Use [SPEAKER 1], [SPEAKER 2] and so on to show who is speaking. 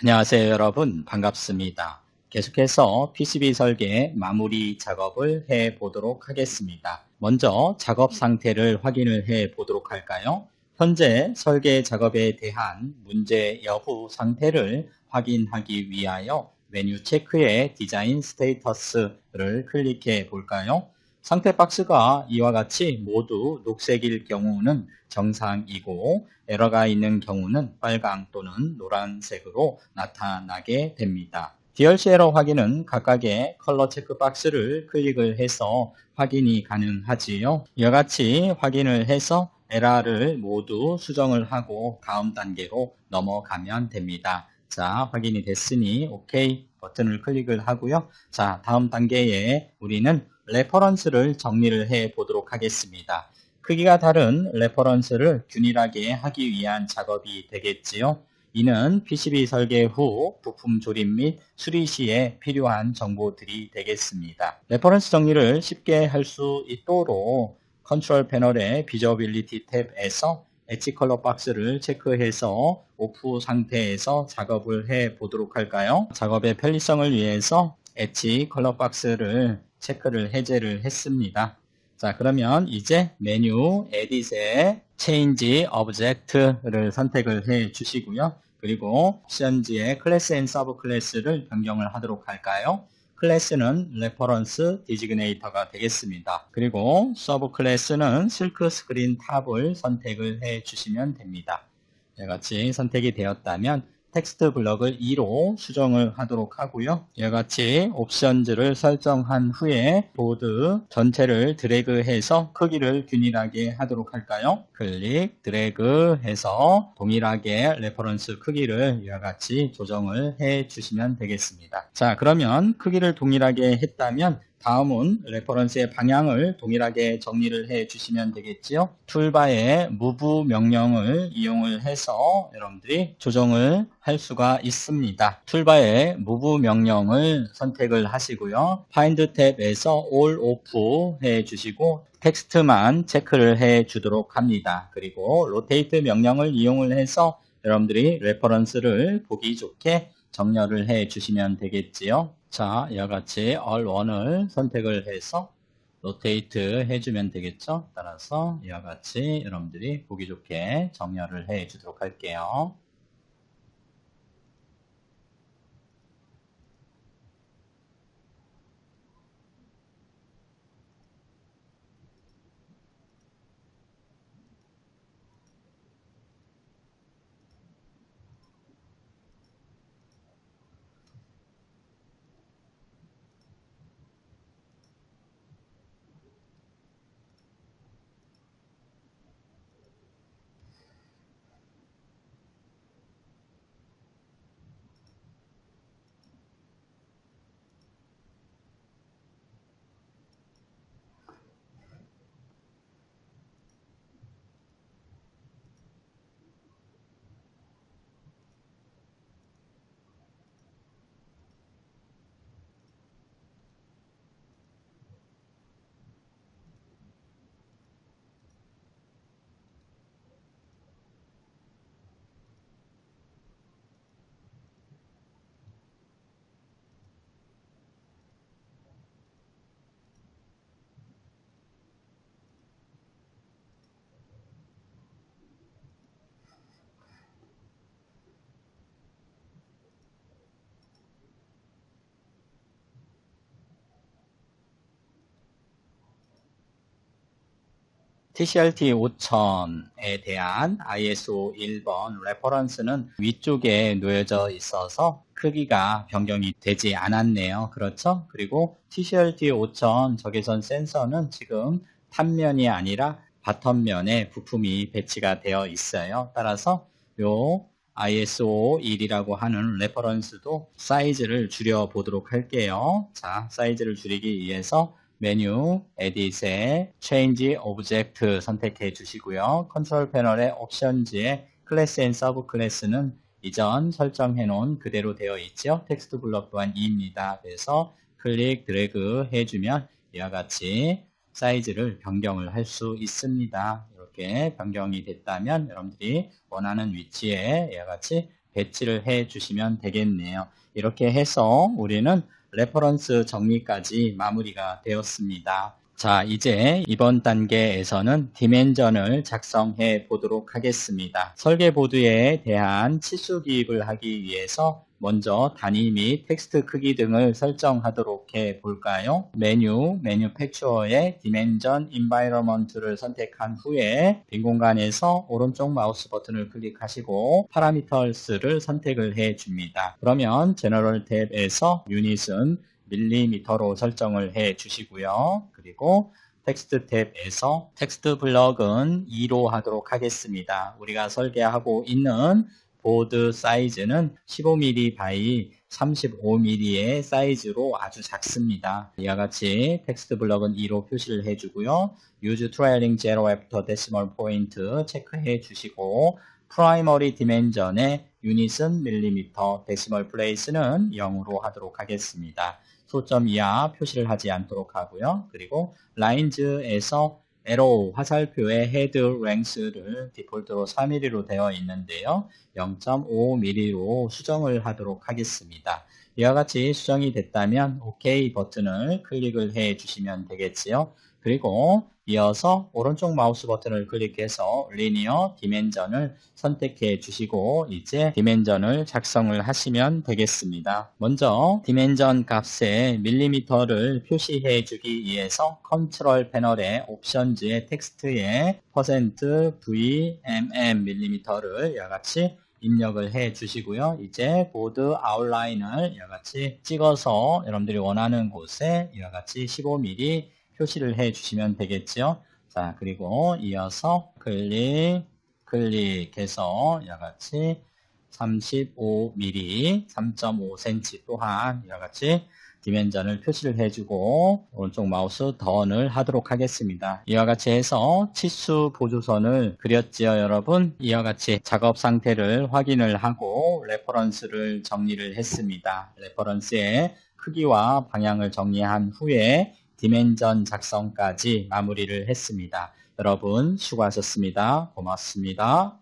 [SPEAKER 1] 안녕하세요 여러분 반갑습니다. 계속해서 PCB 설계 마무리 작업을 해 보도록 하겠습니다. 먼저 작업 상태를 확인을 해 보도록 할까요? 현재 설계 작업에 대한 문제 여부 상태를 확인하기 위하여 메뉴 체크의 디자인 스테이터스를 클릭해 볼까요? 상태 박스가 이와 같이 모두 녹색일 경우는 정상이고 에러가 있는 경우는 빨강 또는 노란색으로 나타나게 됩니다. DLC 에러 확인은 각각의 컬러 체크 박스를 클릭을 해서 확인이 가능하지요. 이와 같이 확인을 해서 에러를 모두 수정을 하고 다음 단계로 넘어가면 됩니다. 자, 확인이 됐으니 OK 버튼을 클릭을 하고요. 자, 다음 단계에 우리는 레퍼런스를 정리를 해 보도록 하겠습니다. 크기가 다른 레퍼런스를 균일하게 하기 위한 작업이 되겠지요. 이는 PCB 설계 후 부품 조립 및 수리 시에 필요한 정보들이 되겠습니다. 레퍼런스 정리를 쉽게 할 수 있도록 컨트롤 패널의 비저빌리티 탭에서 엣지 컬러 박스를 체크해서 오프 상태에서 작업을 해 보도록 할까요? 작업의 편리성을 위해서 엣지 컬러 박스를 체크를 해제를 했습니다. 자, 그러면 이제 메뉴 에딧의 Change Object를 선택을 해 주시고요. 그리고 옵션지의 클래스 앤 서브 클래스를 변경을 하도록 할까요? 클래스는 레퍼런스 디지그네이터가 되겠습니다. 그리고 서브 클래스는 실크 스크린 탑을 선택을 해 주시면 됩니다. 이와 같이 선택이 되었다면 텍스트 블럭을 2로 수정을 하도록 하고요. 이와 같이 옵션즈를 설정한 후에 보드 전체를 드래그해서 크기를 균일하게 하도록 할까요? 클릭, 드래그 해서 동일하게 레퍼런스 크기를 이와 같이 조정을 해 주시면 되겠습니다. 자, 그러면 크기를 동일하게 했다면 다음은 레퍼런스의 방향을 동일하게 정리를 해 주시면 되겠지요. 툴바의 move 명령을 이용을 해서 여러분들이 조정을 할 수가 있습니다. 툴바의 move 명령을 선택을 하시고요. find 탭에서 all off 해 주시고 텍스트만 체크를 해 주도록 합니다. 그리고 rotate 명령을 이용을 해서 여러분들이 레퍼런스를 보기 좋게 정렬을 해 주시면 되겠지요. 자, 이와 같이 all one을 선택을 해서 로테이트 해주면 되겠죠. 따라서 이와 같이 여러분들이 보기 좋게 정렬을 해 주도록 할게요. TCRT 5000에 대한 ISO 1번 레퍼런스는 위쪽에 놓여져 있어서 크기가 변경이 되지 않았네요. 그렇죠? 그리고 TCRT 5000 적외선 센서는 지금 탑면이 아니라 바텀면에 부품이 배치가 되어 있어요. 따라서 요 ISO 1이라고 하는 레퍼런스도 사이즈를 줄여 보도록 할게요. 자, 사이즈를 줄이기 위해서 메뉴 에딧에 Change Object 선택해 주시고요. 컨트롤 패널의 옵션지에 클래스 앤 서브 클래스는 이전 설정해 놓은 그대로 되어 있죠. 텍스트 블럭 또한 2입니다. 그래서 클릭 드래그 해주면 이와 같이 사이즈를 변경을 할 수 있습니다. 이렇게 변경이 됐다면 여러분들이 원하는 위치에 이와 같이 배치를 해 주시면 되겠네요. 이렇게 해서 우리는 레퍼런스 정리까지 마무리가 되었습니다. 자, 이제 이번 단계에서는 디멘전을 작성해 보도록 하겠습니다. 설계보드에 대한 치수 기입을 하기 위해서 먼저 단위 및 텍스트 크기 등을 설정하도록 해 볼까요? 메뉴, 매뉴팩처어의 디멘전 인바이러먼트를 선택한 후에 빈 공간에서 오른쪽 마우스 버튼을 클릭하시고 파라미터스를 선택을 해 줍니다. 그러면 제너럴 탭에서 유닛은 밀리미터로 설정을 해 주시고요. 그리고 텍스트 탭에서 텍스트 블럭은 2로 하도록 하겠습니다. 우리가 설계하고 있는 보드 사이즈는 15mm 바이 35mm의 사이즈로 아주 작습니다. 이와 같이 텍스트 블럭은 2로 표시를 해주고요. Use trailing zero after decimal point 체크해 주시고 프라이머리 디멘전의 유닛은 밀리미터, 데시멀 플레이스는 0으로 하도록 하겠습니다. 소점 이하 표시를 하지 않도록 하고요. 그리고 라인즈에서 에로 화살표의 헤드 랭스를 디폴트로 3mm로 되어 있는데요. 0.5mm로 수정을 하도록 하겠습니다. 이와 같이 수정이 됐다면 OK 버튼을 클릭을 해 주시면 되겠지요. 그리고 이어서 오른쪽 마우스 버튼을 클릭해서 리니어 디멘전을 선택해 주시고 이제 디멘전을 작성을 하시면 되겠습니다. 먼저 디멘전 값에 밀리미터를 표시해 주기 위해서 컨트롤 패널의 옵션즈의 텍스트에 %VMM 밀리미터를 이와 같이 입력을 해 주시고요. 이제 보드 아웃라인을 이와 같이 찍어서 여러분들이 원하는 곳에 이와 같이 15mm 표시를 해 주시면 되겠죠. 자, 그리고 이어서 클릭, 클릭해서 이와 같이 35mm, 3.5cm 또한 이와 같이 디멘전을 표시를 해주고 오른쪽 마우스 던을 하도록 하겠습니다. 이와 같이 해서 치수 보조선을 그렸지요 여러분. 이와 같이 작업 상태를 확인을 하고 레퍼런스를 정리를 했습니다. 레퍼런스의 크기와 방향을 정리한 후에 디멘전 작성까지 마무리를 했습니다. 여러분 수고하셨습니다. 고맙습니다.